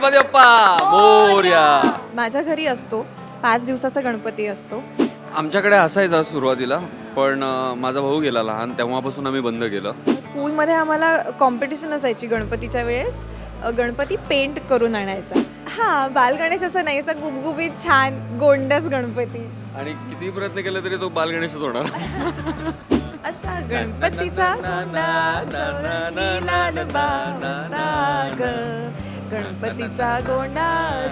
गणपती बाप्पा मोर्या माझ्या घरी असतो पाच दिवसाचा गणपती असतो आमच्याकडे असायचा सुरुवातीला पण अं, माझा भाऊ गेला लहान तेव्हापासून आम्ही बंद केलं स्कूलमध्ये आम्हाला कॉम्पिटिशन असायची गणपतीच्या वेळेस अ, गणपती पेंट करून आणायचा हा बाल गणेश असं नाही असा गुबगुबीत छान गोंडस गणपती आणि किती प्रयत्न केले तरी तो बाल गणेशच होणार असा गणपतीचा ग. गणपतीचा गोंडा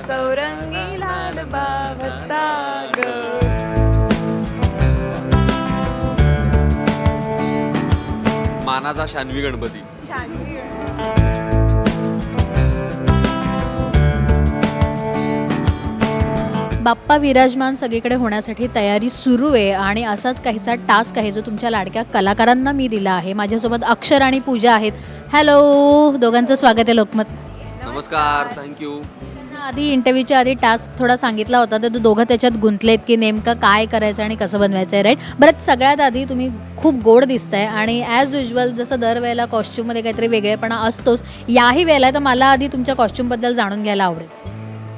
चौरंगी लाल बावता ग. मानाचा शान्वी गणपती. शान्वी गणपती. बाप्पा विराजमान सगळीकडे होण्यासाठी तयारी सुरू आहे आणि असाच काहीसा टास्क आहे जो तुमच्या लाडक्या कलाकारांना मी दिला आहे. माझ्यासोबत अक्षर आणि पूजा आहेत. हॅलो दोघांचं स्वागत आहे लोकमत नमस्कार थँक्यू आधी इंटरव्ह्यूच्या आधी टास्क थोडा सांगितला होता तर तो दोघं त्याच्यात गुंतलेत की नेमकं काय करायचं आणि कसं बनवायचं आहे राईट बरं सगळ्यात आधी तुम्ही खूप गोड दिसताय आणि ॲज युजल जसं दरवेळेला कॉस्ट्यूममध्ये काहीतरी वेगळेपणा असतोच याही वेळेला तर मला आधी तुमच्या कॉस्ट्यूमबद्दल जाणून घ्यायला आवडेल.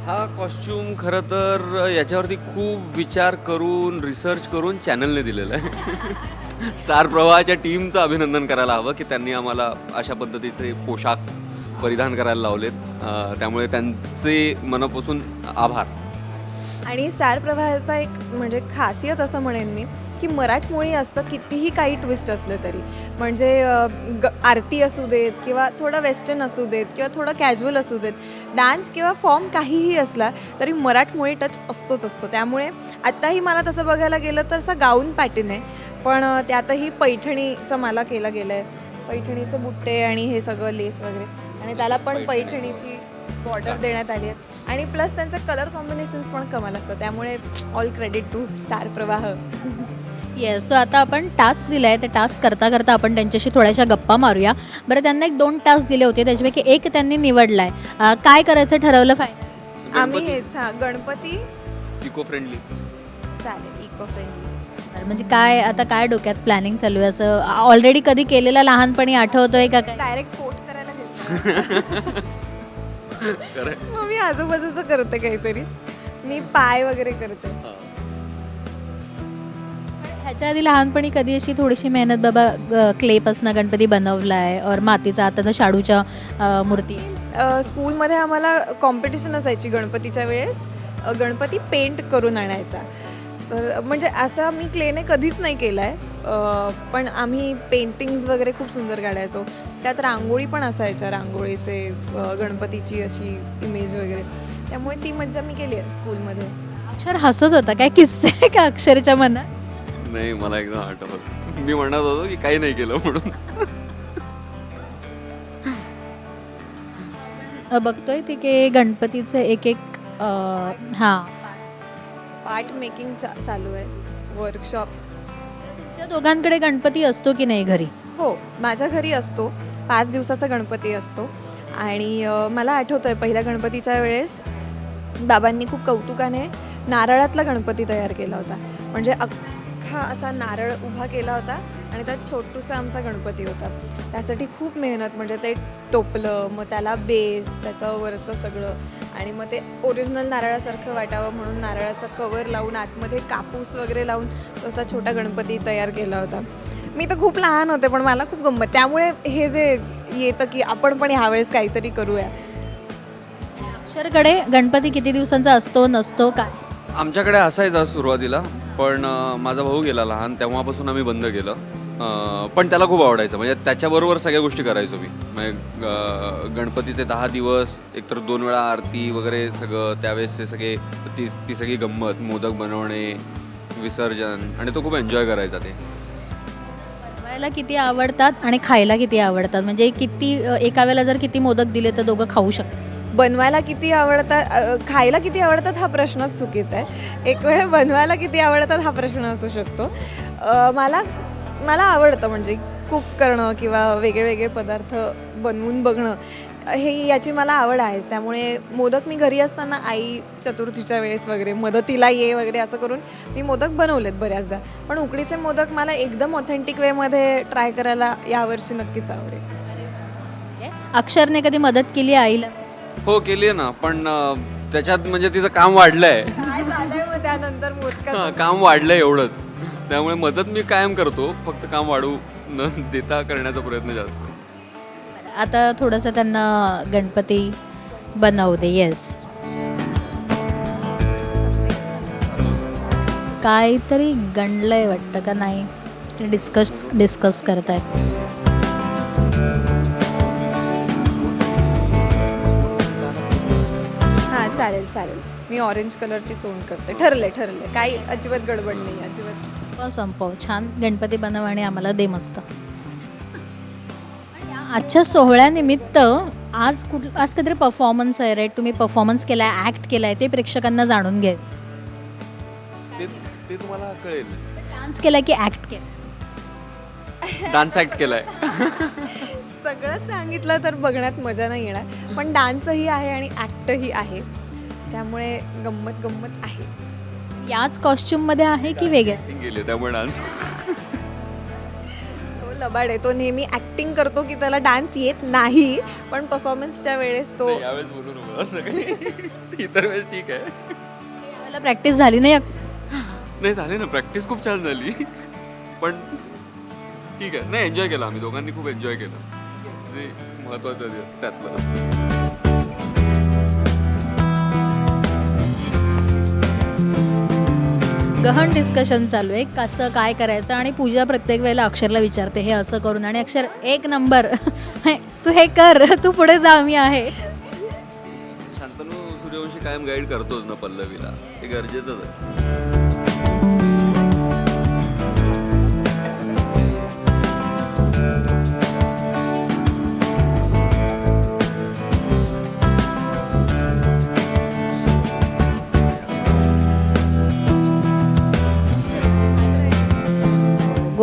हा कॉस्ट्युम खरं तर याच्यावरती खूप विचार करून रिसर्च करून चॅनलने दिलेला आहे. स्टार प्रवाहाच्या टीमचं अभिनंदन करायला हवं की त्यांनी आम्हाला अशा पद्धतीचे पोशाख परिधान करायला लावलेत. त्यामुळे त्यांचे मनापासून आभार. आणि स्टार प्रवाहाचा एक म्हणजे खासियत असं म्हणेन मी की मराठमोळी असतं कितीही काही ट्विस्ट असले तरी. म्हणजे ग आरती असू देत किंवा थोडं वेस्टर्न असू देत किंवा थोडं कॅज्युअल असू देत डान्स किंवा फॉर्म काहीही असला तरी मराठमोळी टच असतोच असतो. त्यामुळे आत्ताही मला तसं बघायला गेलं तर असं गाऊन पॅटर्न आहे. पण त्यातही पैठणीचं मला केलं गेलं आहे पैठणीचं बुट्टे आणि हे सगळं लेस वगैरे. आणि त्याला पण पैठणीची बॉर्डर देण्यात आली आहे. आणि प्लस त्यांचं कलर कॉम्बिनेशन्स पण कमाल असतं त्यामुळे all credit to Star Pravah. Yes so आता आपण टास्क दिलाय. ते टास्क करता करता आपण त्यांच्याशी थोड्याशा गप्पा मारूया. बरं त्यांना एक दोन टास्क दिले होते. त्याच्यापैकी एक त्यांनी निवडलाय. अं, काय करायचं ठरवलं फायनल आम्ही हेच हा गणपती. इको फ्रेंडली चालेल इको फ्रेंडली म्हणजे काय आता काय डोक्यात प्लॅनिंग चालू आहे? असं ऑलरेडी कधी केलेलं लहानपणी आठवतोय का काय? डायरेक्ट मग मी आजूबाजूचं करते काहीतरी. मी पाय वगैरे करते. ह्याच्या आधी लहानपणी कधी अशी थोडीशी मेहनत बाबा क्लेपासनं गणपती बनवलाय और मातीचा आता तर शाडूच्या अं, मूर्ती. अ, स्कूलमध्ये आम्हाला कॉम्पिटिशन असायची गणपतीच्या वेळेस. अ, गणपती पेंट करून आणायचा. तर म्हणजे असा मी क्लेने कधीच नाही केला आहे पण आम्ही पेंटिंग्स वगैरे खूप सुंदर काढायचो. त्यात रांगोळी पण असायच्या रांगोळीचे गणपतीची अशी इमेज वगैरे. त्यामुळे ती मज्जा मी केली आहे स्कूलमध्ये अक्षर हसत होता काय किस्से आहे का अक्षरच्या मनात? नाही मला एकदम आठवत. मी म्हणत होतो की काही नाही केलं म्हणून. बघतोय ते की गणपतीचे एक एक हा. पार्ट मेकिंग चा चालू आहे वर्कशॉप तुमच्या दोघांकडे गणपती असतो की नाही घरी? हो माझ्या घरी असतो. पाच दिवसाचा गणपती असतो. आणि मला आठवतं आहे पहिल्या गणपतीच्या वेळेस बाबांनी खूप कौतुकाने नारळातला गणपती तयार केला होता. म्हणजे अख्खा असा नारळ उभा केला होता आणि त्यात छोटूसा आमचा गणपती होता. त्यासाठी खूप मेहनत म्हणजे ते टोपलं मग त्याला बेस त्याचं वरचं सगळं आणि मग ते ओरिजिनल नारळासारखं वाटावं म्हणून नारळाचा कवर लावून आतमध्ये कापूस वगैरे लावून तसा छोटा गणपती तयार केला होता. मी तर खूप लहान होते पण मला खूप गंमत. त्यामुळे हे जे येतं की आपण पण ह्यावेळेस काहीतरी करूया. अक्षरकडे गणपती किती दिवसांचा असतो नसतो काय? आमच्याकडे असायचा सुरुवातीला पण माझा भाऊ गेला लहान तेव्हापासून आम्ही बंद केलं. पण त्याला खूप आवडायचं म्हणजे त्याच्याबरोबर सगळ्या गोष्टी करायचो मी. म्हणजे गणपतीचे दहा दिवस एकतर दोन वेळा आरती वगैरे सगळं त्यावेळेसचे सगळे ती ती सगळी गंमत मोदक बनवणे विसर्जन आणि तो खूप एन्जॉय करायचा ते. करायला किती आवडतात आणि खायला किती आवडतात? म्हणजे किती एका वेळेला जर किती मोदक दिले तर दोघं खाऊ शकतात. बनवायला किती आवडतात खायला किती आवडतात हा प्रश्नच चुकीचा आहे. एक वेळ बनवायला किती आवडतात हा प्रश्न असू शकतो. मला मला आवडतं म्हणजे कुक करणं किंवा वेगळे वेगळे पदार्थ बनवून बघणं. हे याची मला आवड आहेच. त्यामुळे मोदक मी घरी असताना आई चतुर्थीच्या वेळेस वगैरे मदतीला ये वगैरे असं करून मी मोदक बनवलेत बऱ्याचदा. पण उकडीचे मोदक मला एकदम ऑथेंटिक वेमध्ये ट्राय करायला यावर्षी नक्कीच आवडेल. अक्षरने कधी मदत केली आईला? हो केली आहे ना. पण अं, त्याच्यात म्हणजे तिचं काम वाढलंय. काय झालंय मग त्यानंतर मोदकाचं? हा, काम वाढलंय एवढंच. त्यामुळे मदत मी कायम करतो. फक्त काम वाढवू न देता करण्याचा प्रयत्न जास्त. आता थोडंसं त्यांना गणपती बनवू दे येस काहीतरी गणलंय वाटतं का नाही डिस्कस डिस्कस करतायत. हा चालेल चालेल. मी ऑरेंज कलरची सोंग करते. ठरले ठरले काही अजिबात गडबड नाही अजिबात. संपव संपव. छान गणपती बनव आणि आम्हाला दे मस्त. आजच्या सोहळ्यानिमित्त आज कुठ आज काहीतरी परफॉर्मन्स आहे राईट तुम्ही परफॉर्मन्स केलाय ऍक्ट केलाय ते प्रेक्षकांना जाणून घ्यायचं ते ते तुम्हाला कळेल. डान्स केलाय की ऍक्ट केलाय? डान्स ऍक्ट केलाय. सगळं सांगितलं तर बघण्यात मजा नाही येणार. पण डान्सही आहे आणि ॲक्टही आहे. त्यामुळे गंमत गंमत आहे. याच कॉस्ट्युममध्ये आहे की वेगळ्या Acting केली त्यामुळे डान्स लबाड आहे तो नेहमी ॲक्टिंग करतो की त्याला डान्स येत नाही पण परफॉर्मन्सच्या वेळेस तो यावेळेस बोलू नको असं काही इतर वेळेस ठीक आहे. यावेळेला प्रॅक्टिस झाली नाही नाही झाली ना प्रॅक्टिस खूप छान झाली. पण ठीक आहे. नाही एन्जॉय केला आम्ही दोघांनी खूप एन्जॉय केलं. ते महत्वाचं आहे त्यातलं. गहन डिस्कशन चालू आहे. कसं काय करायचं? आणि पूजा प्रत्येक वेळेला अक्षरला विचारते हे असं करून. आणि अक्षर एक नंबर. तू हे कर तू पुढे जा मी आहे. शांतनू सूर्यवंशी कायम गाईड करतोच ना पल्लवीला. ते गरजेचंच आहे.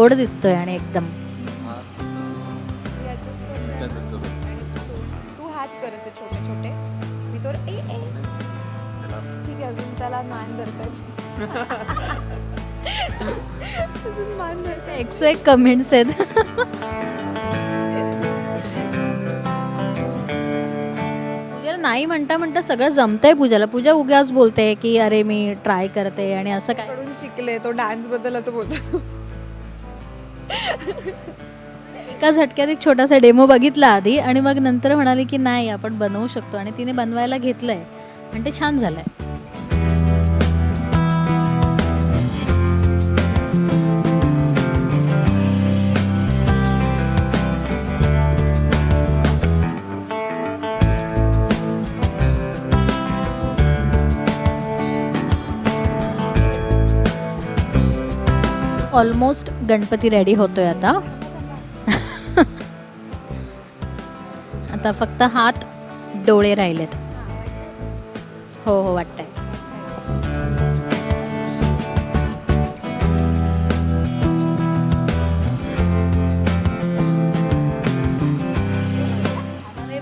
गोड दिसतोय आणि एकदम. तू हात कर असे छोटे छोटे. मी तो ए ए. ठीक आहे अजून त्याला मान धरतात अजून मान धरतात एकशे एक कमेंट्स आहेत. पूजाला नाही म्हणता म्हणता सगळं जमतंय पूजाला. पूजा उगाच बोलते की अरे मी ट्राय करते. आणि असं काय? शिकले तो डान्सबद्दल असं बोलतो. एका झटक्यात एक छोटासा डेमो बघितला आधी आणि मग नंतर म्हणाले की नाही आपण बनवू शकतो. आणि तिने बनवायला घेतलंय. आणि ते छान झालंय. ऑलमोस्ट गणपती रेडी होतोय आता. आता फक्त हात डोळे राहिलेत. हो हो वाटतंय.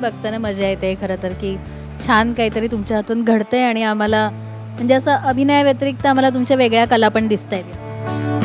बघताना मजा येते खरं तर की छान काहीतरी तुमच्या हातून घडतंय आणि आम्हाला म्हणजे असं अभिनया व्यतिरिक्त आम्हाला तुमच्या वेगळ्या कला पण दिसत आहेत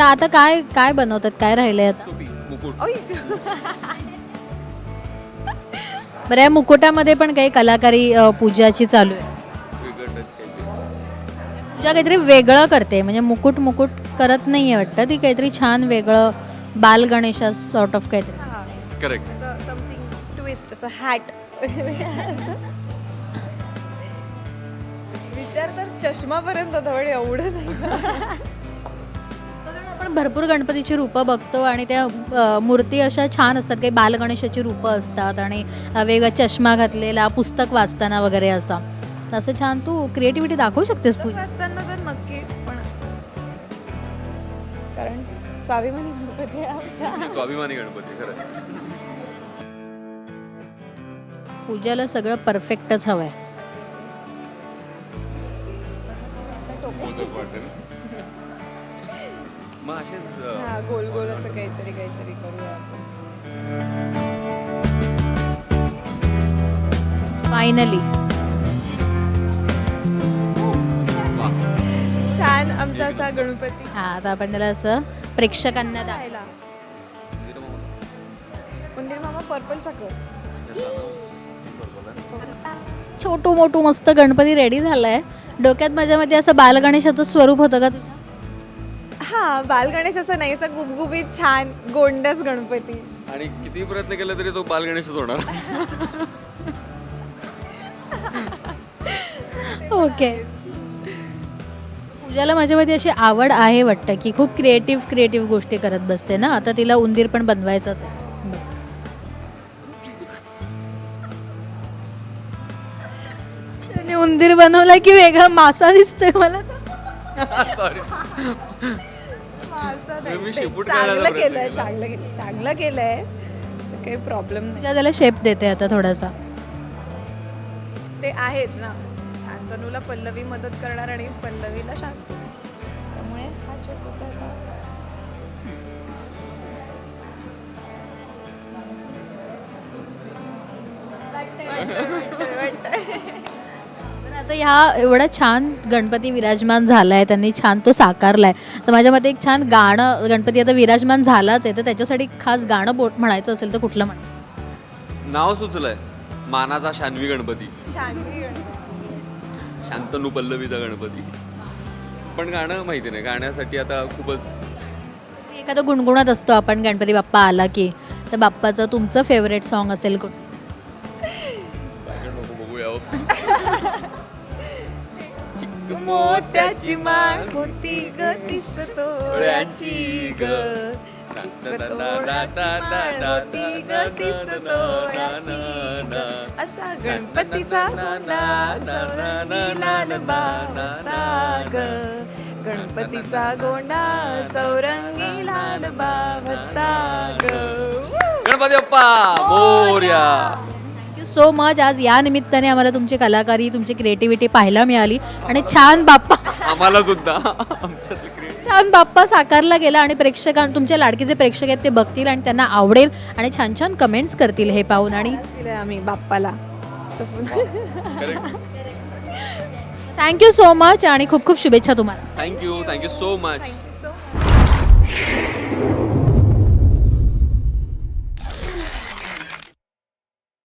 आता आता काय काय बनवतात? काय राहिलंय आता? टोपी मुकुट. ओय. बरं या मुकुटामध्ये पण काही कलाकारी अ, पूजाची चालू आहे. वेगळं टच काहीतरी पूजा काहीतरी वेगळं करते म्हणजे मुकुट मुकुट करत नाहीये वाटतं. ती काहीतरी छान वेगळं बाल गणेशा सॉर्ट ऑफ काहीतरी. हा, करेक्ट असं समथिंग ट्विस्ट असं हॅट विचार तर चष्मापर्यंत होता पण एवढं नाही. आपण भरपूर गणपतीची रूपं बघतो आणि त्या अ, मूर्ती अशा छान असतात. काही बालगणेशाची रूपं असतात आणि वेगळा चष्मा घातलेला पुस्तक वाचताना वगैरे असा. असं छान तू क्रिएटिव्हिटी दाखवू शकतेस पूजा. वाचताना तर नक्कीच पण कारण स्वाभिमानी गणपती आहे. स्वाभिमानी गणपती खरं पूजाला सगळं परफेक्टच हवंय. मोदक मग असेच हा गोल गोल असं काहीतरी काहीतरी करूया आपण. फायनली. छान आमचा असा गणपती. हा आता आपण त्याला असं प्रेक्षकांना राहिला उंदीर मामा पर्पलचा कर छोटू मोठू मस्त गणपती रेडी झालाय. डोक्यात माझ्या मध्ये असं बालगणेशाचं स्वरूप होतं का तुझ्या? हा बालगणेश असं नाही असं गुबगुबीत छान गोंडस गणपती. आणि किती प्रयत्न केला तरी तो बालगणेशच होणार. ओके. पूजाला माझ्यामध्ये अशी आवड आहे वाटतं की खूप क्रिएटिव्ह क्रिएटिव्ह गोष्टी करत बसते ना? आता तिला उंदीर पण बनवायचाच आहे. त्याने उंदीर बनवला की वेगळा मासा दिसतोय मला. सॉरी असं नाही. मी ते शेपूट करायला चांगलं प्रयत्न केलंय केला. चांगलं केलं चांगलं केलंय. असं काही प्रॉब्लेम नाही. त्याला शेप देते आता थोडासा. ते आहेच ना. शांतनूला पल्लवी मदत करणार आणि पल्लवीला शांतनू त्यामुळे हा छोटासा असा तर आता ह्या एवढा छान गणपती विराजमान झालाय त्यांनी छान तो साकारलाय. तर माझ्या मते एक छान गाणं गणपती आता विराजमान झालाच आहे तर त्याच्यासाठी खास गाणं बोट म्हणायचं असेल तर कुठलं म्हण नाव सुचलंय. मानाचा शान्वी गणपती. शान्वी गणपती. शांतनू पल्लवीचा गणपती. पण गाणं माहिती नाही गाण्यासाठी आता खूपच एखादं गुणगुणत असतो आपण गणपती बाप्पा आला की. तर बाप्पाचं तुमचं फेवरेट सॉन्ग असेल कुठलं मोत्याची माळ होती ग तीस तोळ्याची ग. असा गणपतीचा लाल बावता ग गणपतीचा गोंडा चौरंगी लाल बावता गणपती बाप्पा मोर्या सो मच आज या निमित्ताने आम्हाला तुमची कलाकारी तुमची क्रिएटिव्हिटी पाहायला मिळाली. आणि छान बाप्पा आम्हाला सुद्धा. छान बाप्पा साकारला गेला आणि प्रेक्षकां तुमच्या लाडकीचे प्रेक्षक आहेत ते बघतील आणि त्यांना आवडेल आणि छान छान कमेंट्स करतील हे पाहून आणि दिलंय आम्ही बाप्पाला. थँक्यू सो मच आणि खूप खूप शुभेच्छा तुम्हाला. Thank you thank you so much